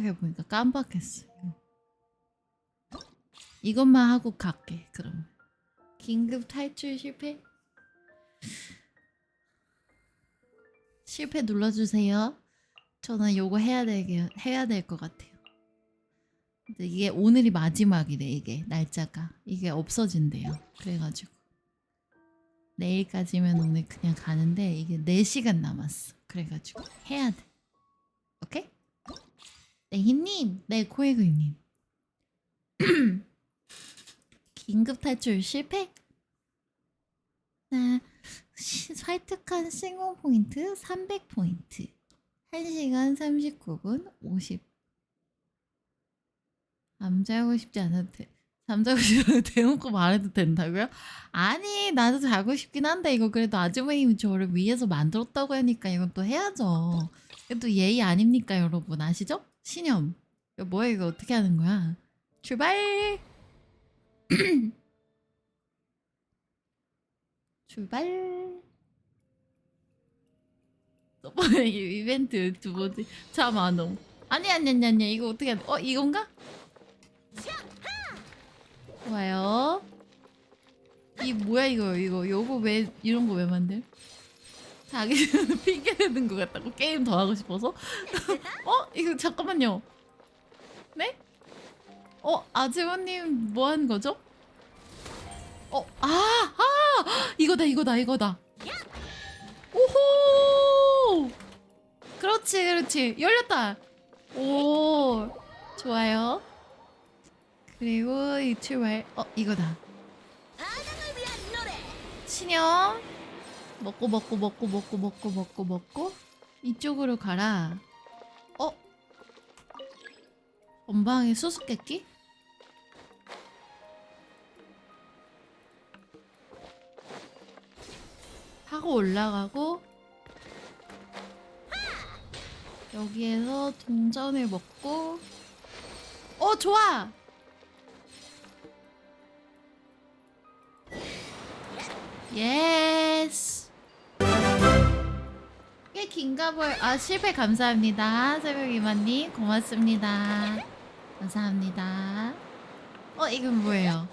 생각해보니까 깜빡했어. 이것만 하고 갈게, 그럼. 긴급 탈출 실패? 실패 눌러주세요. 저는 요거 해야 되게 해야 될 것 같아요. 근데 이게 오늘이 마지막이래 이게 날짜가 이게 없어진대요. 그래가지고 내일까지면 오늘 그냥 가는데 이게 4시간 남았어. 그래가지고 해야 돼. 오케이? 네 희님, 네 코에그님. 긴급 탈출 실패? 나 시- 설득한 싱어 포인트 300포인트 1시간 39분 50 잠자고 싶지 않아도 돼 잠자고 않아도 대놓고 말해도 된다고요? 아니 나도 자고 싶긴 한데 이거 그래도 아주머님이 저를 위해서 만들었다고 하니까 이건 또 해야죠 이건 또 예의 아닙니까 여러분 아시죠? 신념 이거 뭐야 이거 어떻게 하는 거야 출발 출발. 저번에 이 이벤트 두 번째 자만호. 아니 아니 아니 아니 이거 어떻게 해? 어 이건가? 좋아요. 이 뭐야 이거 이거 요거 왜 이런 거 왜 만들? 자기 핑계 대는 것 같다고 게임 더 하고 싶어서? 어 이거 잠깐만요. 네? 어 아주머님 뭐 하는 거죠? 어, 아, 아, 이거다, 이거다, 이거다. 오호! 그렇지, 그렇지. 열렸다. 오, 좋아요. 그리고 이 출발, 어, 이거다. 신념. 먹고, 먹고, 먹고, 먹고, 먹고, 먹고, 먹고. 이쪽으로 가라. 어? 전방에 수수께끼? 타고 올라가고 여기에서 동전을 먹고 어 좋아 예스 꽤 긴가볼 아 실패 감사합니다. 새벽 이만님 고맙습니다. 감사합니다. 어 이건 뭐예요?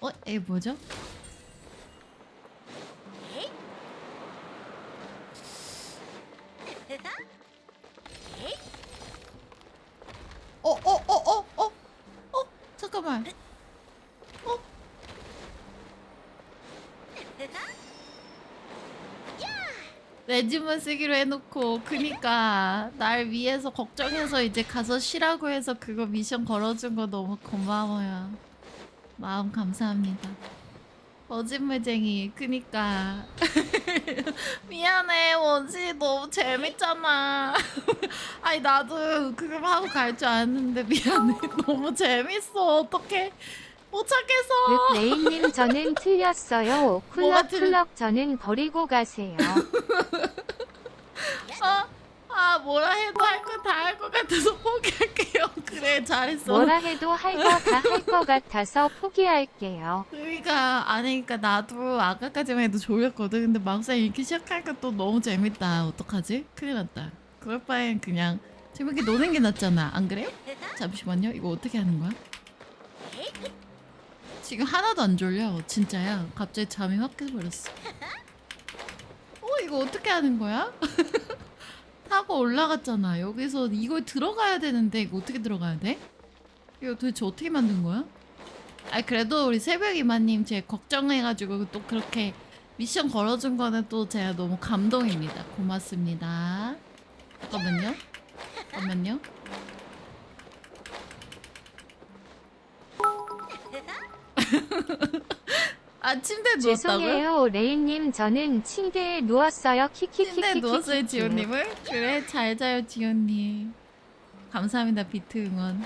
어 이게 뭐죠 레지만 쓰기로 해놓고 그니까 날 위해서 걱정해서 이제 가서 쉬라고 해서 그거 미션 걸어준 거 너무 고마워요. 마음 감사합니다. 거짓말쟁이 그니까 미안해 원시 너무 재밌잖아 아니 나도 그거 하고 갈 줄 알았는데 미안해 너무 재밌어 어떡해 못 찾겠어 르레이님 저는 틀렸어요. 뭐가 쿨럭 틀- 쿨럭 저는 버리고 가세요. 아, 아 뭐라 해도 할 거 다 할 것 같아서 포기할게요 그래 잘했어 뭐라 해도 할 거 다 할 것 같아서 포기할게요. 그러니까 아니 그러니까 나도 아까까지만 해도 졸렸거든 근데 막상 이렇게 시작하니까 또 너무 재밌다 어떡하지? 큰일 났다 그럴 바엔 그냥 재밌게 노는 게 낫잖아 안 그래요? 잠시만요 이거 어떻게 하는 거야? 지금 하나도 안 졸려 진짜야 갑자기 잠이 확 깨버렸어 어 이거 어떻게 하는 거야? 타고 올라갔잖아 여기서 이걸 들어가야 되는데 이거 어떻게 들어가야 돼? 이거 도대체 어떻게 만든 거야? 아 그래도 우리 새벽 이마님 제 걱정해가지고 또 그렇게 미션 걸어준 거는 또 제가 너무 감동입니다. 고맙습니다. 잠깐만요. 잠깐만요. 아 침대에 누웠다고요? 죄송해요 레이님 저는 침대에 누웠어요. 침대에 누웠어요 키키키키키. 지호님을? 그래 잘 자요 지호님. 감사합니다 비트 응원.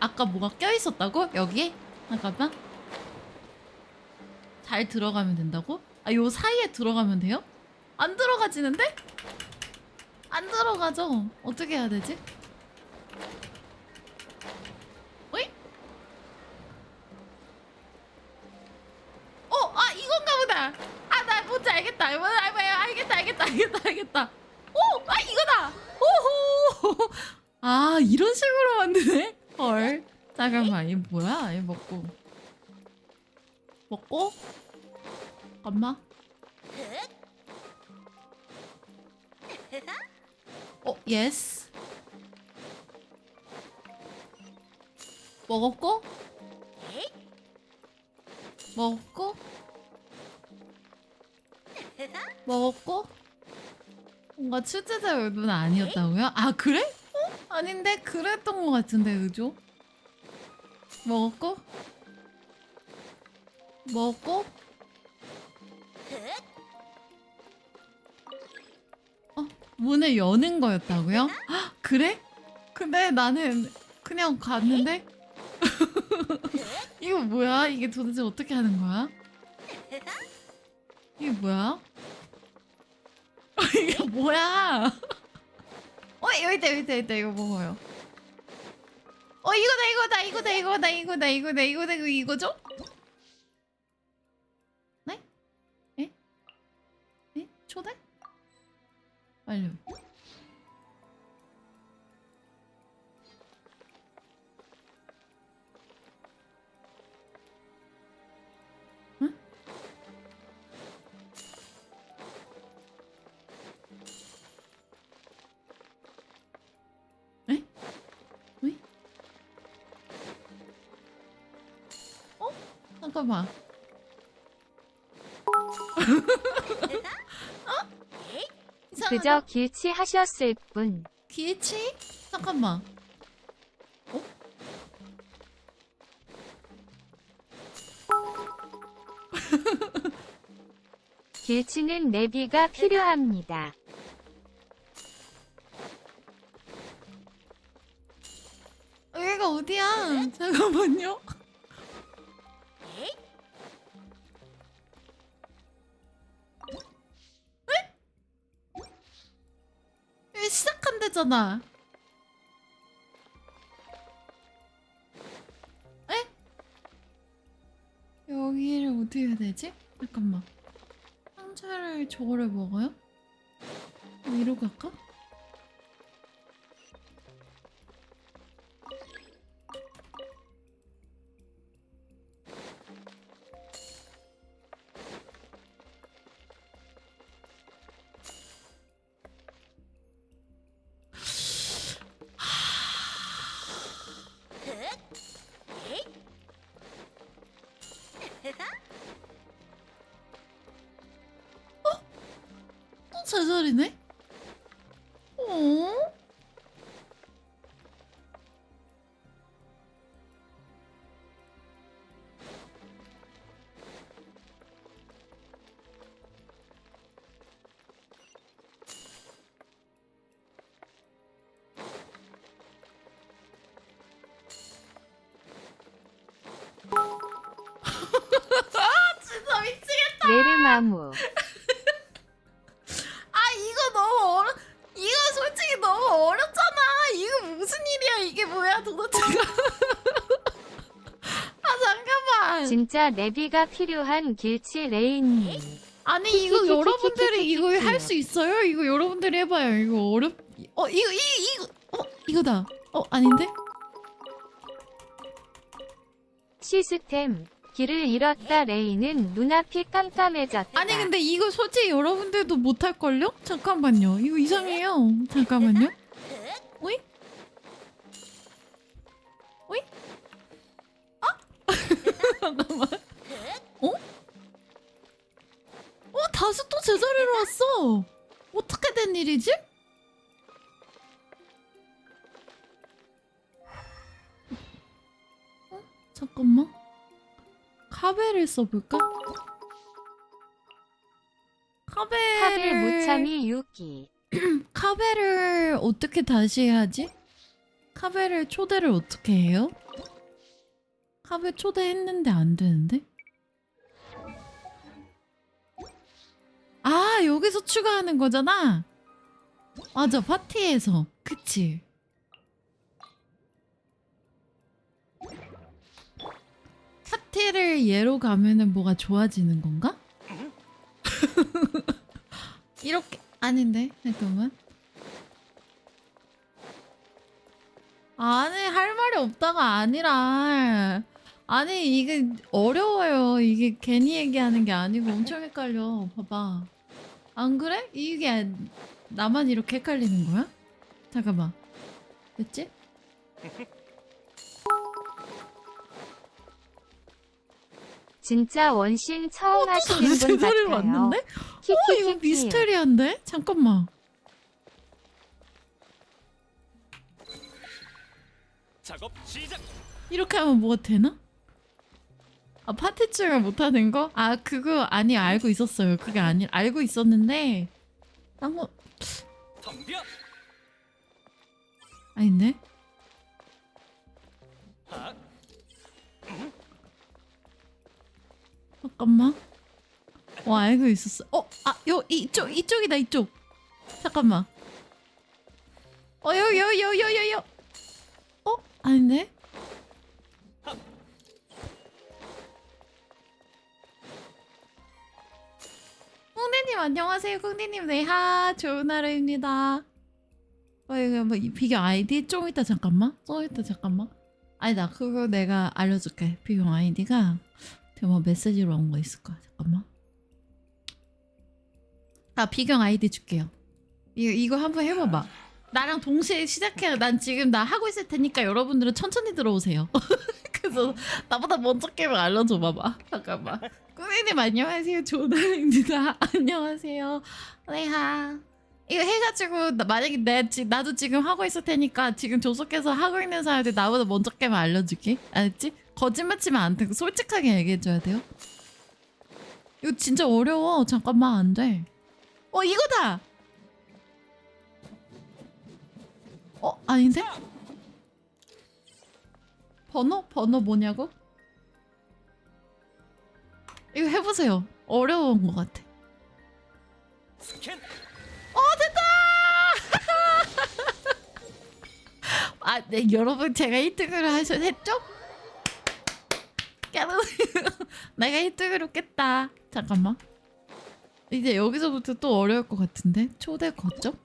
아까 뭐가 껴있었다고? 여기에? 잠깐만. 잘 들어가면 된다고? 아 요 사이에 들어가면 돼요? 안 들어가지는데? 안 들어가죠? 어떻게 해야 되지? 아 이거다. 오호. 아, 아 이런 식으로 만드네? 헐. 잠깐만 이 뭐야? 이 먹고. 먹고? 잠깐만 어 예스 먹었고? 먹었고? 먹었고 뭔가 출제자 의도는 아니었다고요? 아 그래? 어? 아닌데 그랬던 것 같은데 의조 먹었고 먹었고 어 문을 여는 거였다고요? 헉, 그래? 근데 나는 그냥 갔는데 이거 뭐야? 이게 도대체 어떻게 하는 거야? 이게 뭐야? 이게 뭐야? 어 여기 있다 여기 있다 여기 있다 이거 먹어요. 어 이거다 이거다 이거다 이거다 이거다 이거다 이거다 이거 이거죠? 네? 에? 에? 초대? 완료. 잠깐만. 어? 이상하다. 그저 길치 하셨을 뿐. 기치? 잠깐만. 어? 길치는 내비가 필요합니다. 데잖아. 에? 여기를 어떻게 해야 되지? 잠깐만. 상자를 저거를 먹어요? 위로 갈까? 나무 아 이거 너무 어려 이거 솔직히 너무 어렵잖아 이거 무슨 일이야 이게 뭐야 도대체가 아 잠깐만 진짜 내비가 필요한 길치 레인님 아니 이거 여러분들이 이거 할 수 있어요? 이거 여러분들이 해봐요. 이거 어렵. 어 이거 이 이거 어 이거다. 어 아닌데? 시스템 길을 잃었다 레인은 눈앞이 깜깜해졌다. 아니 근데 이거 솔직히 여러분들도 못할걸요? 잠깐만요. 이거 이상해요. 잠깐만요. 오이? 오이? 아? 잠깐만. 어? 어 다시 또 제자리로 왔어. 어떻게 된 일이지? 카베를 써볼까? 카베를 카벨 무참이 유기. 카베를 어떻게 다시 해야지? 카베를 초대를 어떻게 해요? 카베 초대했는데 안 되는데? 아 여기서 추가하는 거잖아. 맞아 파티에서 그치? 파티를 얘로 가면은 뭐가 좋아지는 건가? 이렇게 아닌데 잠깐만 아니 할 말이 없다가 아니라 아니 이게 어려워요. 이게 괜히 얘기하는 게 아니고 엄청 헷갈려. 봐봐. 안 그래? 이게 나만 이렇게 헷갈리는 거야? 잠깐만. 됐지? 진짜 원신 처음 하시는 분 제대로 같아요. 왔는데? 어 이거 키키키키. 미스테리한데? 잠깐만. 작업 시작. 이렇게 하면 뭐가 되나? 아 파티층을 못하는 거? 아 그거 아니 알고 있었어요. 그게 아니 알고 있었는데 딴거 덤벼. 아닌데? 하. 잠깐만. 어 알고 있었어. 어, 아, 요 이쪽 이쪽이다 이쪽. 잠깐만. 어, 요 요 요 요 요 요. 어, 아닌데? 꽁디님 안녕하세요. 꽁디님 네하 좋은 하루입니다. 어 이거 뭐 이- 비경 아이디 좀 이따 잠깐만. 좀 이따 잠깐만. 아니다 그거 내가 알려줄게. 비경 아이디가 대 뭐 메시지로 온 거 있을 거야. 잠깐만. 아 비경 아이디 줄게요. 이거 이거 한번 해봐봐. 나랑 동시에 시작해. 난 지금 나 하고 있을 테니까 여러분들은 천천히 들어오세요. 그래서 나보다 먼저 게임을 알려줘 봐봐. 잠깐만. 꾸미님 안녕하세요. 조나입니다. 안녕하세요. 네하. 이거 해가지고 나- 만약에 내 지, 나도 지금 하고 있을 테니까 지금 조속해서 하고 있는 사람들 나보다 먼저 게임 알려줄게. 알았지? 거짓말 치면 안 돼. 솔직하게 얘기해줘야 돼요. 이거 진짜 어려워. 잠깐만 안 돼. 어 이거다. 어 아닌데? 번호? 번호 뭐냐고? 이거 해보세요. 어려운 것 같아. 스캔. 아, 네, 여러분 제가 1등으로 하셨 했죠? 내가 1등으로 깼다. 잠깐만. 이제 여기서부터 또 어려울 것 같은데 초대 거점?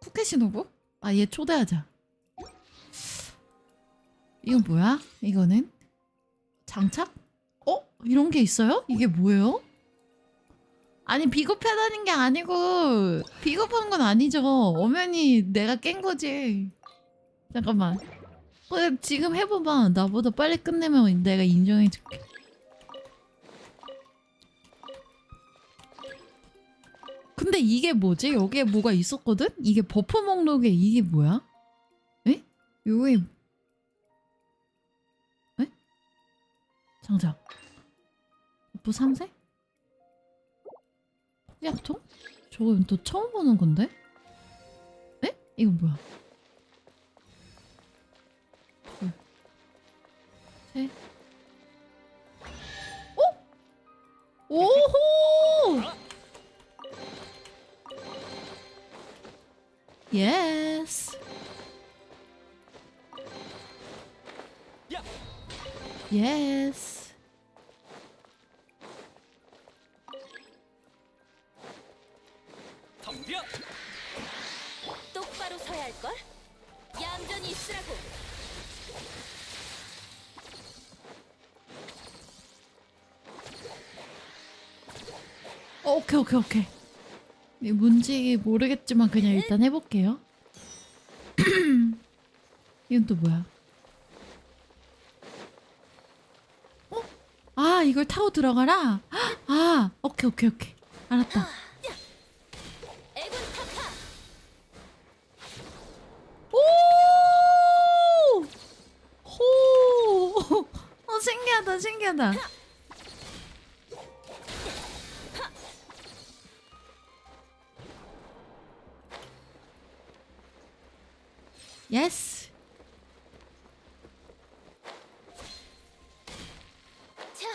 쿠케시노부? 아, 얘 초대하자. 이건 뭐야? 이거는 장착? 어? 이런 게 있어요? 이게 뭐예요? 아니 비겁하다는 게 아니고 비겁한 건 아니죠. 엄연히 내가 깬 거지. 잠깐만. 어, 지금 해봐봐. 나보다 빨리 끝내면 내가 인정해줄게. 근데 이게 뭐지? 여기에 뭐가 있었거든? 이게 버프 목록에 이게 뭐야? 에? 요게 에? 장작 버프 3세? 약통? 저건 또 처음 보는 건데? 에? 이건 뭐야? 둘, 셋. 어? 오호! 예스. 야. 예스. 오케이 오케이 오케이. 이 뭔지 모르겠지만 그냥 일단 해볼게요. 이건 또 뭐야? 어? 아 이걸 타고 들어가라? 아 오케이 오케이 오케이 알았다. 어 신기하다 신기하다. 예스. 자,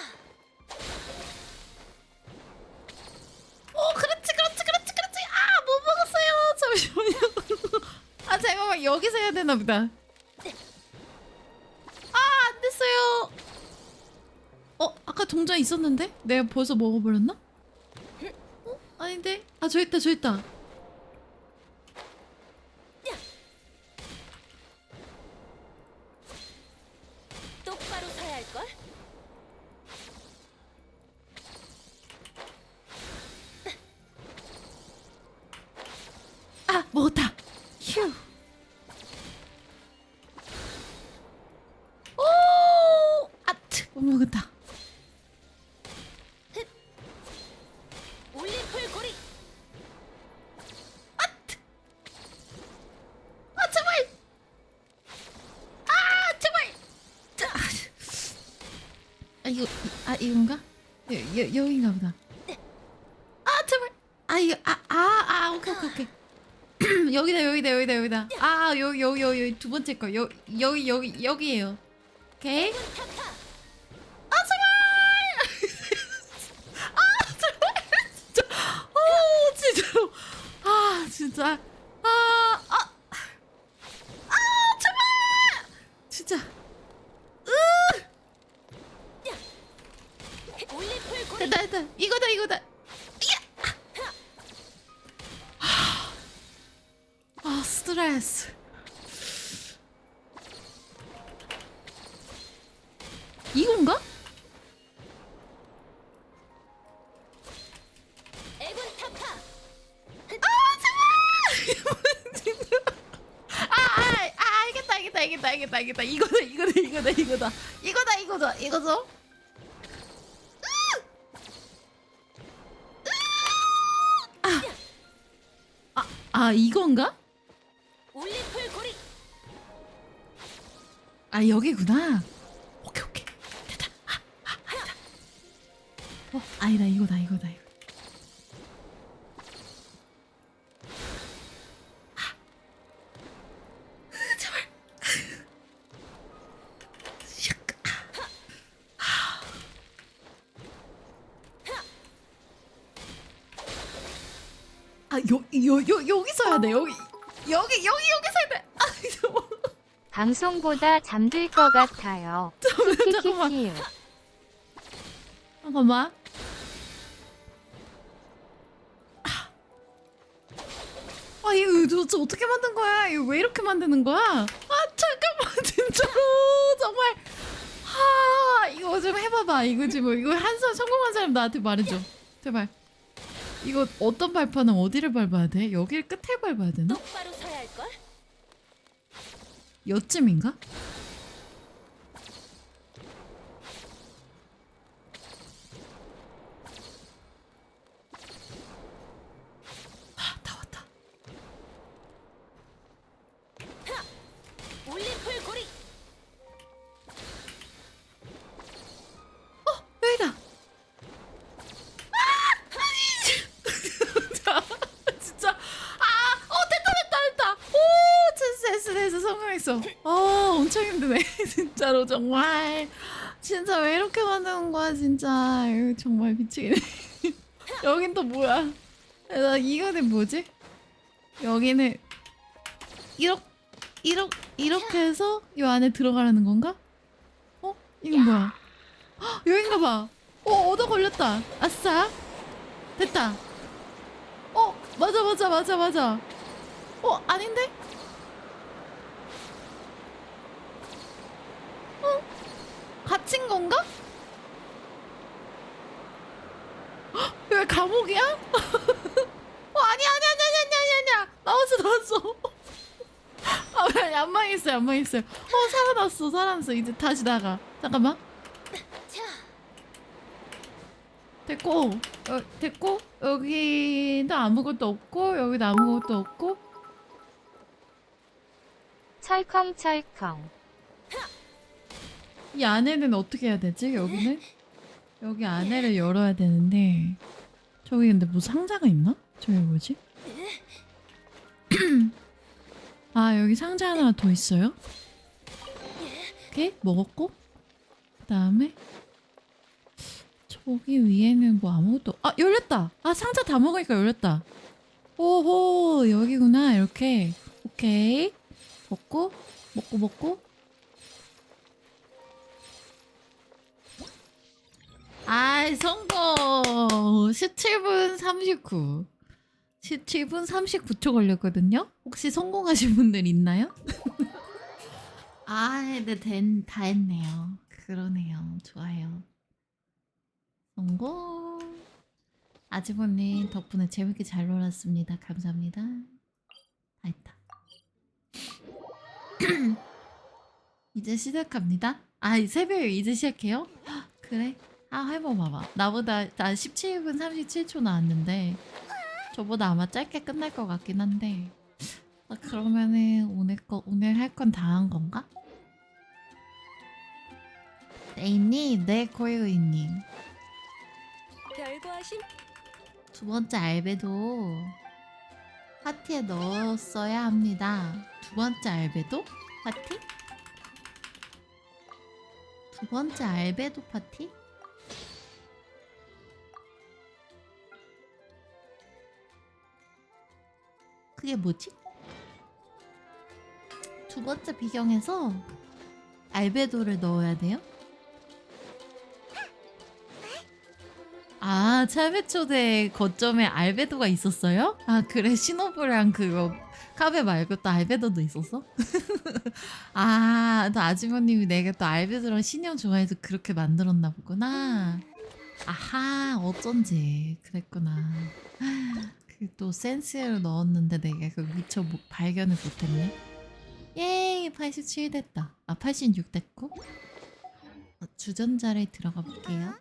어 그렇지 그렇지 그렇지 그렇지. 아 못 먹었어요? 잠시만요. 아 잠깐만 여기서 해야 되나 보다. 아 안 됐어요. 어 아까 동전 있었는데? 내가 벌써 먹어버렸나? 어? 아닌데? 아 저 있다 저 있다 아 이건가? 여, 여 여긴가 보다. 아 제발. 아 이거 아아 아 오케이 오케이 오케이. 여기다 여기다 여기다 여기다. 아 여기 여기 여기 두 번째 거. 여 여기 여기 여기에요. 오케이. 이건가? 아, 아, 아, 알겠다, 알겠다, 알겠다. 이거다, 이거다, 이거다, 이거다. 이거다, 이거다, 이거죠? 아, 아, 아, 이건가? 올림플 고리. 아, 여기구나. 아, 여, 여, 여, 여기서 해야 돼, 여기. 여기, 여기, 여기서 해야 돼. 아, 이거. 방송보다 잠들 것 같아요. 잠깐만. 키키키키. 잠깐만. 아 이거 도대체 어떻게 만든 거야? 이거 왜 이렇게 만드는 거야? 아 잠깐만 진짜로 정말 하 이거 좀 해봐봐 이거 지금 이거 한번 성공한 사람 나한테 말해줘 제발 이거 어떤 발판은 어디를 밟아야 돼? 여길 끝에 밟아야 되나? 똑바로 서야 할 걸. 여쯤인가? 진짜로 정말. 진짜 왜 이렇게 만드는 거야 진짜. 이거 정말 미치겠네. 여긴 또 뭐야? 나 이거는 뭐지? 여기는 이렇게 이렇게 이렇게 해서 이 안에 들어가라는 건가? 어? 이건 뭐야? 헉, 여긴가 봐. 어, 얻어 걸렸다. 아싸. 됐다. 어, 맞아, 맞아, 맞아, 맞아. 어, 아닌데? 갇힌 건가? 헉, 왜 감옥이야? 어, 아니야, 아니야, 아니야, 아니야, 아니야, 아니야. 나왔어, 나왔어. 아, 왜, 안 망했어요, 안 망했어요. 어, 살아났어, 살아났어. 이제 다시 나가. 잠깐만. 자, 됐고 어, 됐고 여기도 아무것도 없고 여기도 아무것도 없고 철컹철컹. 이 안에는 어떻게 해야 되지? 여기는? 여기 안에를 열어야 되는데 저기 근데 뭐 상자가 있나? 저기 뭐지? 아 여기 상자 하나 더 있어요? 오케이 먹었고 그 다음에 저기 위에는 뭐 아무것도 아 열렸다! 아 상자 다 먹으니까 열렸다! 오호! 여기구나 이렇게. 오케이. 먹고 먹고 먹고 아이 성공 17분 39 17분 39초 걸렸거든요 혹시 성공하신 분들 있나요? 아, 네, 된, 다 했네요. 그러네요. 좋아요. 성공. 아주버님 덕분에 재밌게 잘 놀았습니다. 감사합니다. 다 했다. 이제 시작합니다. 아 새벽에 이제 시작해요? 헉, 그래? 아 해봐 봐봐 나보다 나 17분 37초 나왔는데 저보다 아마 짧게 끝날 것 같긴 한데 아, 그러면은 오늘 거 오늘 할 건 다 한 건가? 에이님 네 고유이님 별거하심 두 번째 알베도 파티에 넣었어야 합니다. 두 번째 알베도 파티? 두 번째 알베도 파티? 그게 뭐지? 두 번째 비경에서 알베도를 넣어야 돼요? 아, 참외초대 거점에 알베도가 있었어요? 아, 그래. 시노브랑 그거 카페 말고 또 알베도도 있었어? 아, 또 아주머님이 내가 또 알베도랑 신형 좋아해서 그렇게 만들었나 보구나. 아하, 어쩐지. 그랬구나. 그또 센스를 넣었는데 내가 그 미처 못- 발견을 못했네. 예이, 87 됐다. 아, 86 됐고. 어, 주전자를 들어가 볼게요.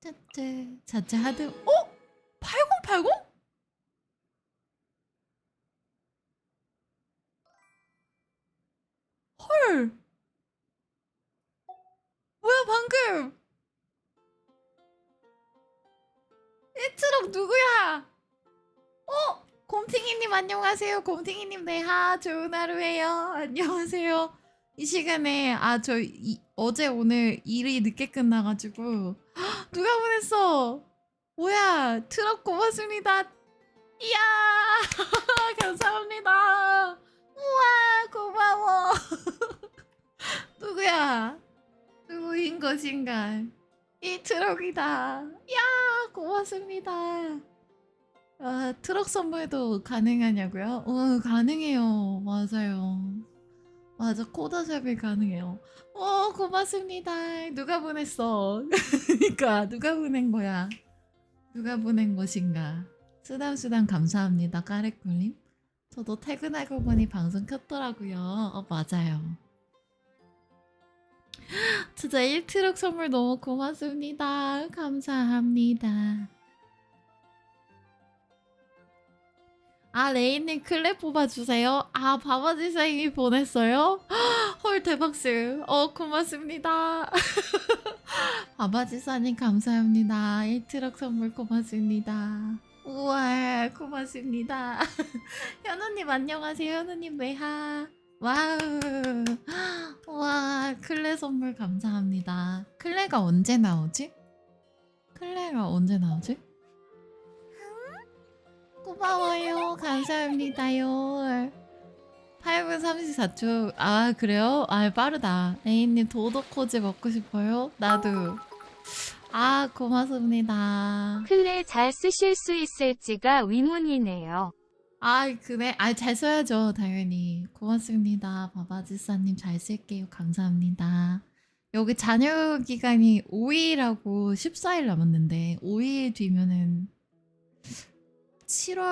짜짜 자체 하드 어? 8080? 이 트럭 누구야 어? 곰탱이님 안녕하세요 곰탱이님 네하 좋은 하루예요 안녕하세요 이 시간에 아 저 어제 오늘 일이 늦게 끝나가지고 누가 보냈어? 뭐야 트럭 고맙습니다. 이야 감사합니다. 우와 고마워. 누구야? 누구인 것인가? 이 트럭이다. 야 고맙습니다. 아, 트럭 선물도 가능하냐고요? 어 가능해요. 맞아요. 맞아 코다샵이 가능해요. 어 고맙습니다. 누가 보냈어? 그러니까 누가 보낸 거야? 누가 보낸 것인가? 쓰담쓰담 감사합니다, 까레꿀님. 저도 퇴근하고 보니 방송 켰더라고요. 어 맞아요. 진짜 1트럭 선물 너무 고맙습니다. 감사합니다. 아 레이님 클랩 뽑아주세요. 아 바바지사님이 보냈어요? 헐 대박스. 어 고맙습니다. 바바지사님 감사합니다. 1트럭 선물 고맙습니다. 우와 고맙습니다. 현우님 안녕하세요. 현우님 외하. 와우. 와 클레 선물 감사합니다. 클레가 언제 나오지? 클레가 언제 나오지? 고마워요. 감사합니다요. 8분 34초. 아, 그래요? 아, 빠르다. 레인님 도도코지 먹고 싶어요? 나도. 아, 고맙습니다. 클레 잘 쓰실 수 있을지가 의문이네요. 아, 그래? 아, 잘 써야죠. 당연히. 고맙습니다. 바바지사님 잘 쓸게요. 감사합니다. 여기 잔여 기간이 5일하고 14일 남았는데 5일 뒤면은 7월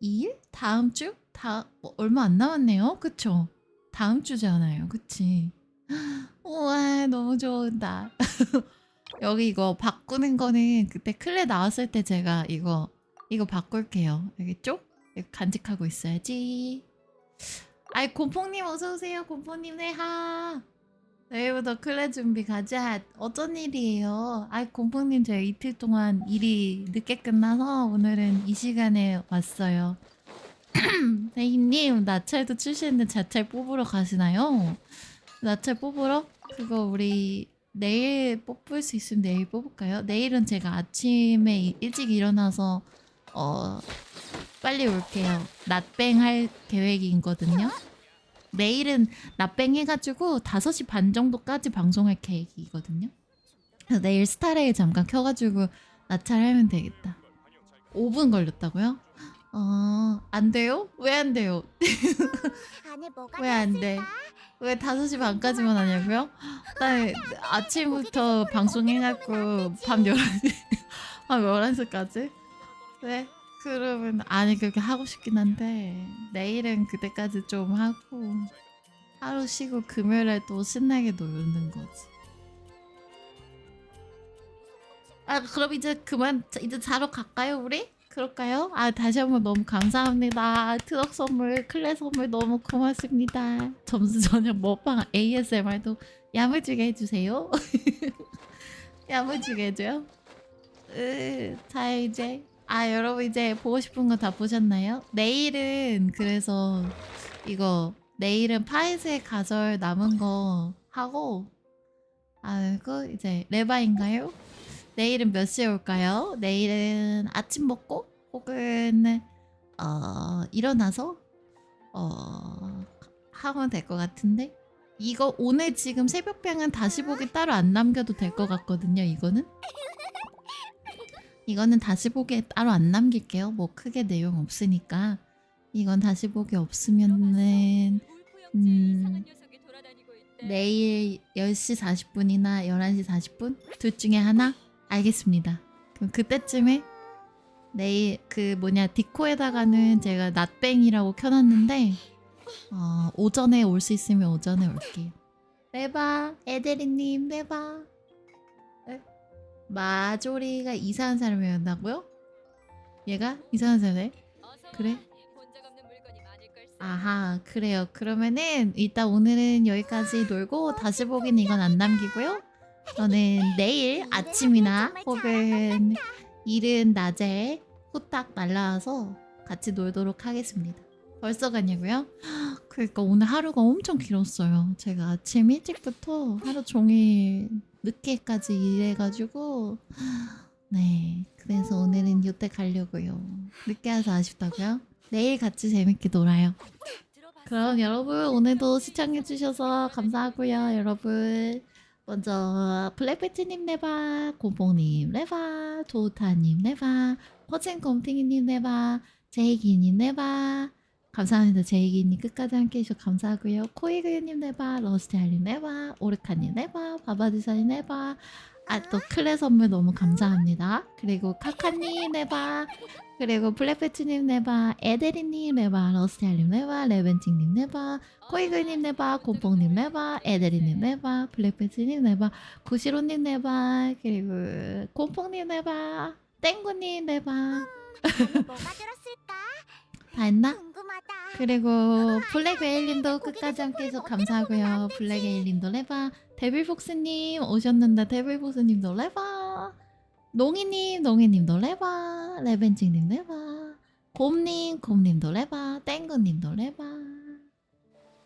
2일? 다음 주? 다 뭐, 얼마 안 남았네요. 그쵸? 다음 주잖아요. 그치? 우와 너무 좋은다. 여기 이거 바꾸는 거는 그때 클레 나왔을 때 제가 이거 이거 바꿀게요. 알겠죠? 이거 간직하고 있어야지. 아이 곰퐁님 어서 오세요. 곰퐁님 네하. 내일부터 클레 준비 가자. 어쩐 일이에요? 아이 곰퐁님 제가 이틀 동안 일이 늦게 끝나서 오늘은 이 시간에 왔어요. 대희님 나찰도 출시했는데 자찰 뽑으러 가시나요? 나찰 뽑으러? 그거 우리 내일 뽑을 수 있으면 내일 뽑을까요? 내일은 제가 아침에 이- 일찍 일어나서 어 빨리 올게요. 낮뱅 할 계획이거든요. 내일은 낮뱅 해가지고 5시 반 정도까지 방송할 계획이거든요. 그래서 내일 스타레일 잠깐 켜가지고 나찰하면 되겠다. 5분 걸렸다고요? 어, 안 돼요? 왜 안 돼요? 왜 안 돼? 왜 5시 반까지만 하냐고요? 나 아침부터 방송해갖고 밤 11시, 밤 11시까지? 네? 그러면, 아니, 그렇게 하고 싶긴 한데, 내일은 그때까지 좀 하고, 하루 쉬고 금요일에 또 신나게 놀는 거지. 아 그럼 이제 그만 자- 이제 자러 갈까요 우리? 그럴까요? 아 다시 한번 너무 감사합니다. 트럭 선물, 클래 선물 너무 고맙습니다. 점수 저녁 먹방 ASMR도 야무지게 해주세요. 야무지게 해줘요. 으, 자 이제 아 여러분 이제 보고 싶은 거 다 보셨나요? 내일은 그래서 이거 내일은 파이즈의 가절 남은 거 하고 아 이거 이제 레바인가요? 내일은 몇 시에 올까요? 내일은 아침 먹고 혹은 어 일어나서 어 하면 될 것 같은데 이거 오늘 지금 새벽병은 다시 보기 따로 안 남겨도 될 것 같거든요. 이거는 이거는 다시 보기에 따로 안 남길게요. 뭐 크게 내용 없으니까 이건 다시 보기 없으면은 음, 내일 10시 40분이나 11시 40분 둘 중에 하나 알겠습니다. 그럼 그때쯤에 내일 그 뭐냐 디코에다가는 제가 낮뱅이라고 켜놨는데 어, 오전에 올 수 있으면 오전에 올게요. 레바 에데리님 레바 에? 마조리가 이상한 사람이었다고요? 얘가 이상한 사람이네? 그래? 아하 그래요 그러면은 일단 오늘은 여기까지 놀고 다시 보기는 이건 안 남기고요 저는 내일 아침이나 혹은 이른 낮에 후딱 날라와서 같이 놀도록 하겠습니다 벌써 가냐고요? 그러니까 오늘 하루가 엄청 길었어요 제가 아침 일찍부터 하루 종일 늦게까지 일해가지고 네 그래서 오늘은 이때 가려고요 늦게 와서 아쉽다고요? 내일 같이 재밌게 놀아요. 그럼 여러분 오늘도 시청해주셔서 감사하고요. 여러분 먼저 블랙배트님 레바, 곰봉님 레바, 조우타님 레바, 퍼친곰탱이님 레바, 제이기님 레바 감사합니다. 제이기님 끝까지 함께 해 주셔서 감사하고요. 코이그님 레바, 러스티알님 레바, 오르카님 레바, 바바디사님 레바 아 또 클레 선물 너무 감사합니다. 그리고 카카님 레바 그리고 블랙배트님 네바, 에데리님 네바, 러스텔님 네바, 레벤팅님 네바, 코이글님 네바, 곰뽕님 네바, 에데리님 네바, 블랙배트님 네바, 구시로님 네바, 그리고 곰뽕님 네바, 땡구님 네바 안에 뭐가 들었을까? 다 했나? 그리고 블랙웨일님도 끝까지 함께 해서 감사하고요. 블랙웨일님도 레바, 데빌폭스님 오셨는데 데빌폭스님도 레바, 농이님, 농이님도 레바, 레벤징님 레바, 곰님, 곰님도 레바, 땡구님도 레바.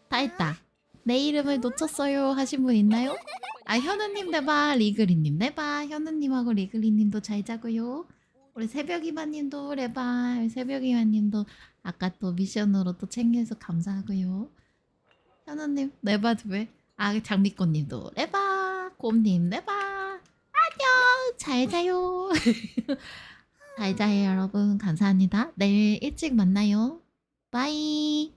다 했다. 내 이름을 놓쳤어요 하신 분 있나요? 아 현우님 레바, 리그리님 레바, 현우님하고 리그리님도 잘 자고요. 우리 새벽 이마님도 레바, 새벽 이마님도 아까 또 미션으로 또 챙겨서 감사하고요. 현우님 레바 두 배. 아 장미꽃님도 레바, 곰님 레바. 안녕, 잘 자요. 잘 자요 여러분 감사합니다. 내일 일찍 만나요. 바이.